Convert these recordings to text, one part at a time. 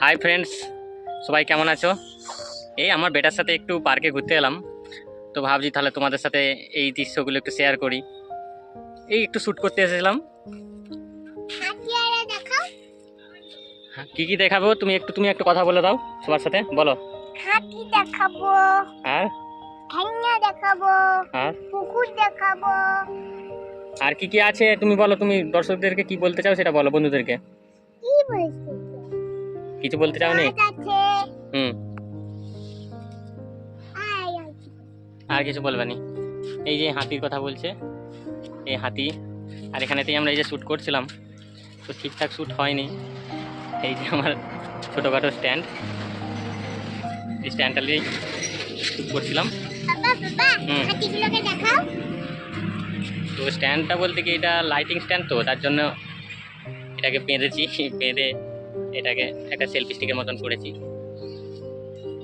Hi friends সবাই কেমন আছো? এই আমার বেটার সাথে একটু পার্কে ঘুরতে এলাম। তো ভাবছি তাহলে তোমাদের সাথে এই দৃশ্যগুলো একটু শেয়ার করি। এই একটু শ্যুট করতে এসেছিলাম। হ্যাঁ, কি কি দেখাবো? তুমি একটু তুমি একটু কথা বলে দাও সবার সাথে বলো। হাতি দেখাবো। আর? দেখাবো। আর? পুকুর দেখাবো। আর কি কি আছে? তুমি বলো তুমি দর্শকদেরকে কি বলতে চাও সেটা বলো বন্ধুদেরকে। কি বলছিস কিছু বলতে চাও নি? হুম। আর কিছু বলবে নি? এই যে হাতির কথা বলছে এই হাতি আর এখানেতেই আমরা এই যে শ্যুট করছিলাম তো ঠিকঠাক শ্যুট হয়নি। এই যে আমার ছোটোখাটো স্ট্যান্ড এই স্ট্যান্ডটা নিয়েই শ্যুট করছিলাম। তো স্ট্যান্ডটা বলতে কি এটা লাইটিং স্ট্যান্ড তো তার জন্য এটাকে বেঁধেছি বেঁধে এটাকে একটা সেলফি স্টিকের মতন করেছি।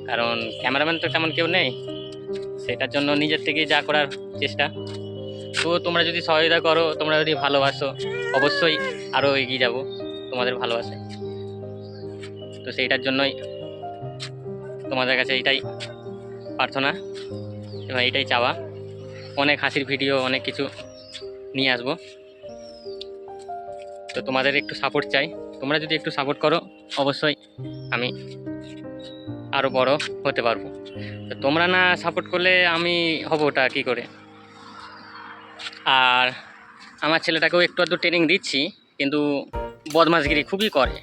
কারণ ক্যামেরাম্যান তো তেমন কেউ নেই। সেটার জন্য নিজের থেকেই যা করার চেষ্টা। তো তোমরা যদি সহায়তা করো, তোমরা যদি ভালোবাসো, অবশ্যই আরও এগিয়ে যাব তোমাদের ভালোবাসে তো সেইটার জন্যই তোমাদের কাছে এটাই প্রার্থনা এবং এটাই চাওয়া। অনেক হাসির ভিডিও অনেক কিছু নিয়ে আসব। তো তোমাদের একটু সাপোর্ট চাই। তোমরা যদি একটু সাপোর্ট করো অবশ্যই আমি আরও বড় হতে পারব। তো তোমরা না সাপোর্ট করলে আমি হব ওটা কী করে? আর আমার ছেলেটাকেও একটু আধটু ট্রেনিং দিচ্ছি কিন্তু বদমাশগিরি খুবই করে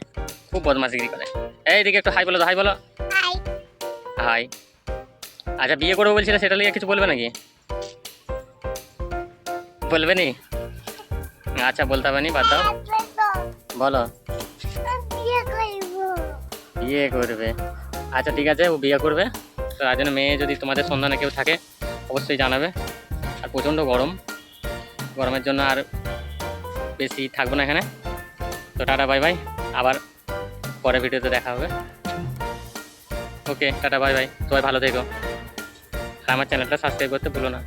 খুব বদমাশগিরি করে। এই দিকে একটু হাই বলো হাই বলো। হাই আচ্ছা বিয়ে করব বলছিলে সেটা নিয়ে কিছু বলবে নাকি? বলবে নি? আচ্ছা বলতে হবে নি বাদ দাও। বলো। বিয়ে করবে। আচ্ছা ঠিক আছে ও বিয়ে করবে। তো তার জন্য মেয়ে যদি তোমাদের সন্ধানে কেউ থাকে অবশ্যই জানাবে। আর প্রচণ্ড গরম। গরমের জন্য আর বেশি থাকব না এখানে। তো টাটা বাই বাই। আবার পরে ভিডিওতে দেখা হবে। Okay tata bye bye. সবাই ভালো থেকো। আর আমার চ্যানেলটা সাবস্ক্রাইব করতে ভুলো না।